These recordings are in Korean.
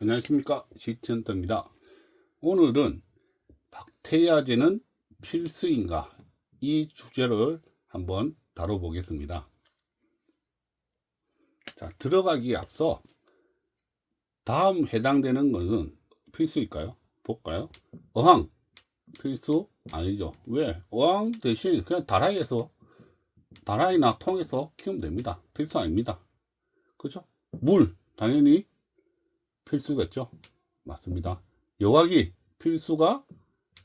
안녕하십니까? 시티헌터입니다. 오늘은 박테리아제는 필수인가? 이 주제를 한번 다뤄보겠습니다. 자 들어가기 앞서 다음 해당되는 것은 필수일까요? 볼까요? 어항. 필수 아니죠. 왜? 어항 대신 그냥 다라이에서 다라이나 통에서 키우면 됩니다. 필수 아닙니다. 그죠? 물. 당연히 필수겠죠? 맞습니다. 여과기 필수가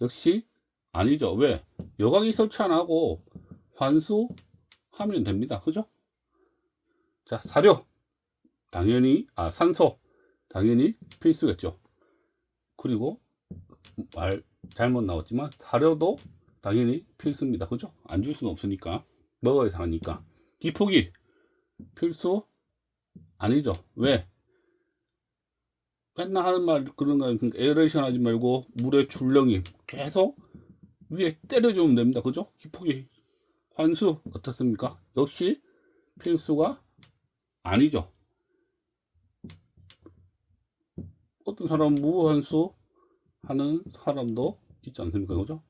역시 아니죠. 왜? 여과기 설치 안 하고 환수하면 됩니다. 그죠? 자, 사료. 당연히, 아, 산소. 당연히 필수겠죠. 그리고, 말 잘못 나왔지만, 사료도 당연히 필수입니다. 그죠? 안 줄 수는 없으니까. 먹어야 하니까. 기포기. 필수 아니죠. 왜? 맨날 하는 말 그런 거 그러니까 에어레이션 하지 말고 물의 출렁이 계속 위에 때려주면 됩니다. 그죠? 기폭이 환수 어떻습니까? 역시 필수가 아니죠. 어떤 사람 무환수 하는 사람도 있지 않습니까? 그죠?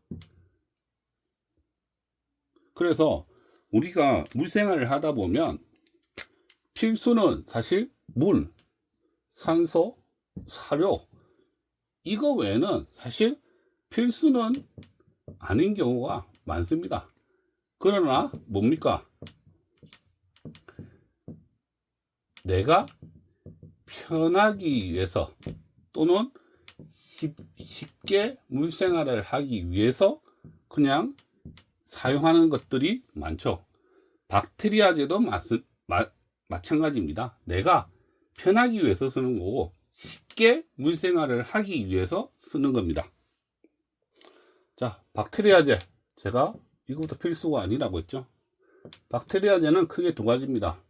그래서 우리가 물생활을 하다 보면 필수는 사실 물, 산소, 사료 이거 외에는 사실 필수는 아닌 경우가 많습니다. 그러나 뭡니까? 내가 편하기 위해서 또는 쉽, 쉽게 물생활을 하기 위해서 그냥 사용하는 것들이 많죠. 박테리아제도 맞, 마, 마찬가지입니다. 내가 편하기 위해서 쓰는 거고 쉽게 물생활을 하기 위해서 쓰는 겁니다. 자, 박테리아제. 제가 이것도 필수가 아니라고 했죠. 박테리아제는 크게 두 가지입니다.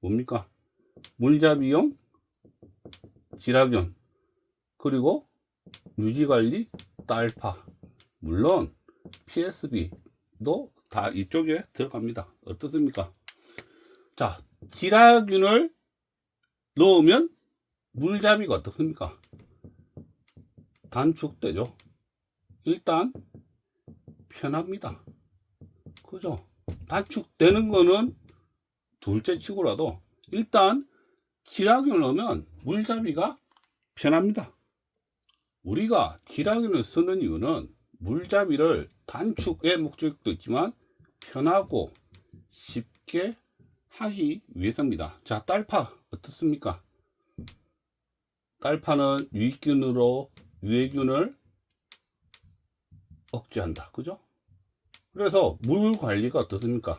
뭡니까? 물잡이용, 지라균, 그리고 유지관리, 딸파. 물론 PSB도 다 이쪽에 들어갑니다. 어떻습니까? 자, 지라균을 넣으면 물잡이가 어떻습니까? 단축되죠. 일단 편합니다. 그죠? 단축되는 거는 둘째 치고라도 일단 지라균을 넣으면 물잡이가 편합니다. 우리가 지라균을 쓰는 이유는 물잡이를 단축의 목적도 있지만 편하고 쉽게 하기 위해서입니다. 자, 딸파 어떻습니까? 딸파는 유익균으로 유해균을 억제한다. 그죠? 그래서 물 관리가 어떻습니까?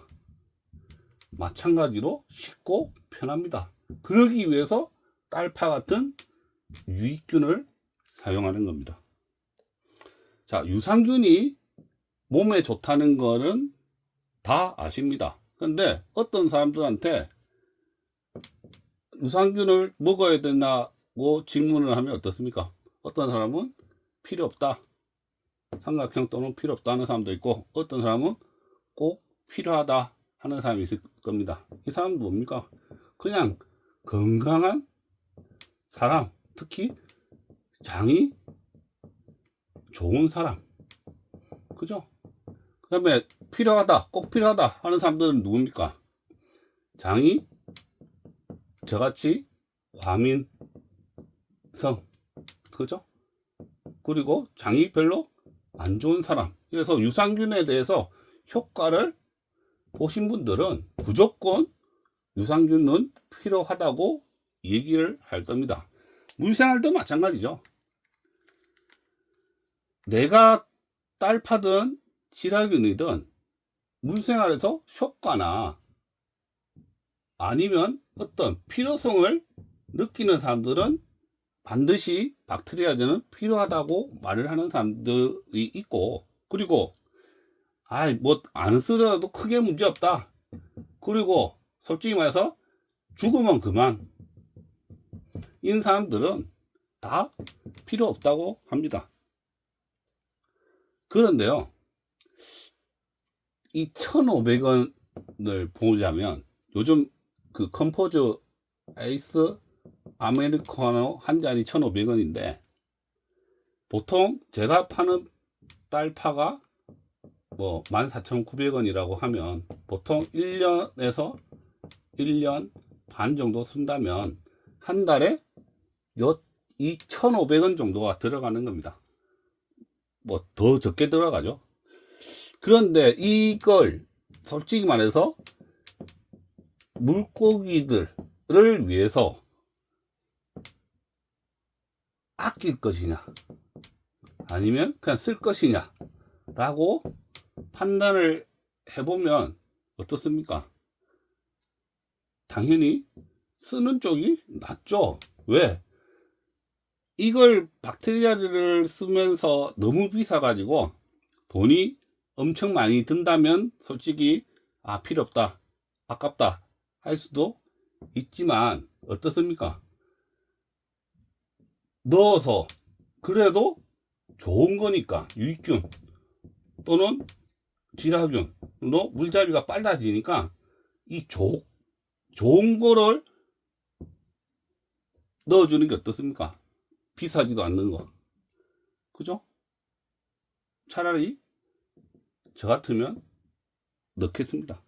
마찬가지로 쉽고 편합니다. 그러기 위해서 딸파 같은 유익균을 사용하는 겁니다. 자, 유산균이 몸에 좋다는 거는 다 아십니다. 근데 어떤 사람들한테 유산균을 먹어야 된 다고 질문을 하면 어떻습니까? 어떤 사람은 필요 없다. 삼각형 또는 필요 없다 하는 사람도 있고 어떤 사람은 꼭 필요하다 하는 사람이 있을 겁니다. 이 사람은 뭡니까? 그냥 건강한 사람, 특히 장이 좋은 사람. 그죠? 그 다음에 필요하다, 꼭 필요하다 하는 사람들은 누굽니까? 장이 저같이 과민 성, 그죠? 그리고 장이 별로 안 좋은 사람. 그래서 유산균에 대해서 효과를 보신 분들은 무조건 유산균은 필요하다고 얘기를 할 겁니다. 물생활도 마찬가지죠. 내가 딸파든 지라균이든 물생활에서 효과나 아니면 어떤 필요성을 느끼는 사람들은 반드시 박테리아제는 필요하다고 말을 하는 사람들이 있고 그리고 아이 뭐 안 쓰더라도 크게 문제 없다. 그리고 솔직히 말해서 죽으면 그만. 이런 사람들은 다 필요 없다고 합니다. 그런데요 이 1500원을 보자면 요즘 그 컴포즈 에이스 아메리카노 한 잔이 1,500원인데 보통 제가 파는 딸파가 뭐 14,900원이라고 하면 보통 1년에서 1년 반 정도 쓴다면 한 달에 요 2,500원 정도가 들어가는 겁니다. 뭐 더 적게 들어가죠. 그런데 이걸 솔직히 말해서 물고기들을 위해서 아낄 것이냐 아니면 그냥 쓸 것이냐 라고 판단을 해보면 어떻습니까? 당연히 쓰는 쪽이 낫죠. 왜? 이걸 박테리아들을 쓰면서 너무 비싸가지고 돈이 엄청 많이 든다면 솔직히 아 필요 없다 아깝다 할 수도 있지만 어떻습니까? 넣어서 그래도 좋은 거니까 유익균 또는 질화균로 물잡이가 빨라지니까 이 조, 좋은 거를 넣어주는 게 어떻습니까? 비싸지도 않는 거. 그죠? 차라리 저 같으면 넣겠습니다.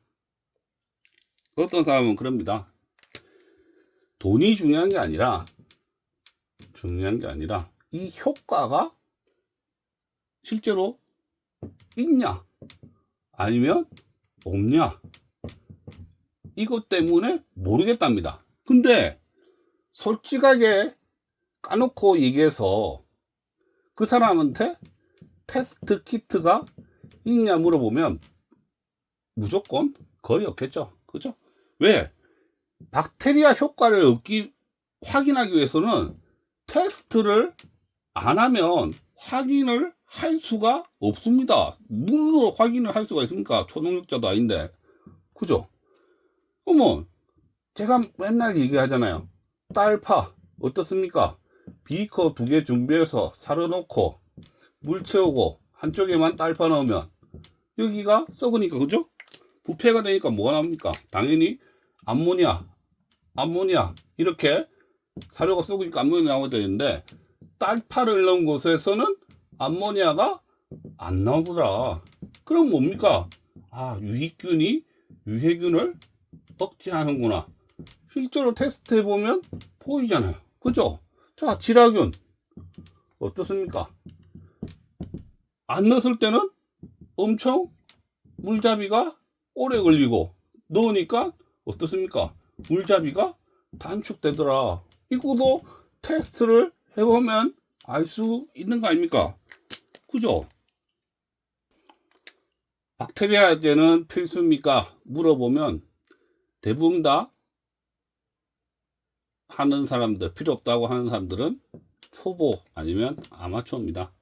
어떤 사람은 그럽니다. 돈이 중요한 게 아니라 중요한 게 아니라 이 효과가 실제로 있냐 아니면 없냐 이것 때문에 모르겠답니다. 근데 솔직하게 까놓고 얘기해서 그 사람한테 테스트 키트가 있냐 물어보면 무조건 거의 없겠죠. 그죠? 왜? 박테리아 효과를 얻기, 확인하기 위해서는 테스트를 안 하면 확인을 할 수가 없습니다. 눈으로 확인을 할 수가 있습니까? 초능력자도 아닌데. 그죠? 어머, 제가 맨날 얘기하잖아요. 딸파, 어떻습니까? 비커 두 개 준비해서 사려놓고, 물 채우고, 한쪽에만 딸파 넣으면, 여기가 썩으니까, 그죠? 부패가 되니까 뭐가 나옵니까? 당연히 암모니아, 암모니아, 이렇게 사료가 썩으니까 암모니아 나오게 되는데, 딸파를 넣은 곳에서는 암모니아가 안 나오더라. 그럼 뭡니까? 아, 유익균이 유해균을 억제하는구나. 실제로 테스트 해 보면 보이잖아요. 그죠? 자, 질화균. 어떻습니까? 안 넣었을 때는 엄청 물잡이가 오래 걸리고 넣으니까 어떻습니까? 물잡이가 단축되더라. 이거도 테스트를 해보면 알 수 있는 거 아닙니까? 그죠? 박테리아제는 필수입니까? 물어보면 대부분 다 하는 사람들, 필요 없다고 하는 사람들은 초보 아니면 아마추어입니다.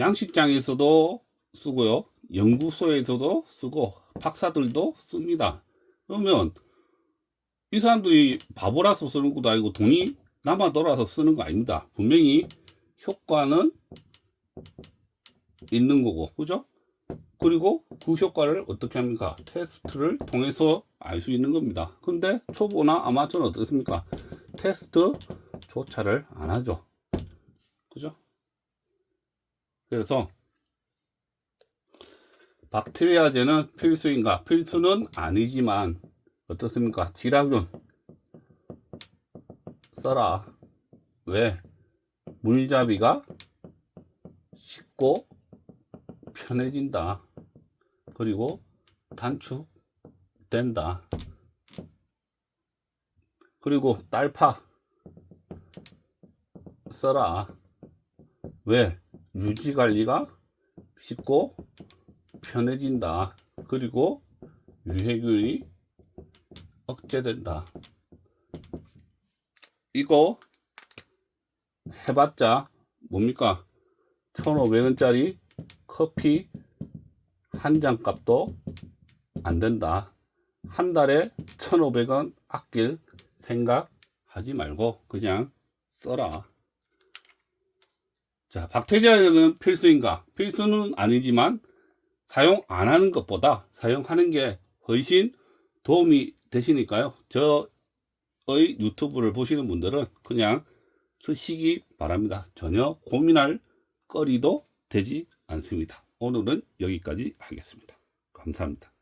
양식장에서도 쓰고요. 연구소에서도 쓰고 박사들도 씁니다. 그러면 이 사람들이 바보라서 쓰는 것도 아니고 돈이 남아 돌아서 쓰는 거 아닙니다. 분명히 효과는 있는 거고, 그죠? 그리고 그 효과를 어떻게 합니까? 테스트를 통해서 알 수 있는 겁니다. 근데 초보나 아마추어는 어떻습니까? 테스트 조차를 안 하죠. 그죠? 그래서 박테리아제는 필수인가? 필수는 아니지만 어떻습니까? 지라균 써라. 왜? 물잡이가 쉽고 편해진다. 그리고 단축된다. 그리고 딸파 써라. 왜? 유지 관리가 쉽고 편해진다. 그리고 유해균이 억제된다. 이거 해봤자 뭡니까? 1,500원짜리 커피 한 잔 값도 안 된다. 한 달에 1,500원 아낄 생각 하지 말고 그냥 써라. 자, 박테리아는 필수인가? 필수는 아니지만 사용 안 하는 것보다 사용하는 게 훨씬 도움이 되시니까요. 저 유튜브를 보시는 분들은 그냥 쓰시기 바랍니다. 전혀 고민할 거리도 되지 않습니다. 오늘은 여기까지 하겠습니다. 감사합니다.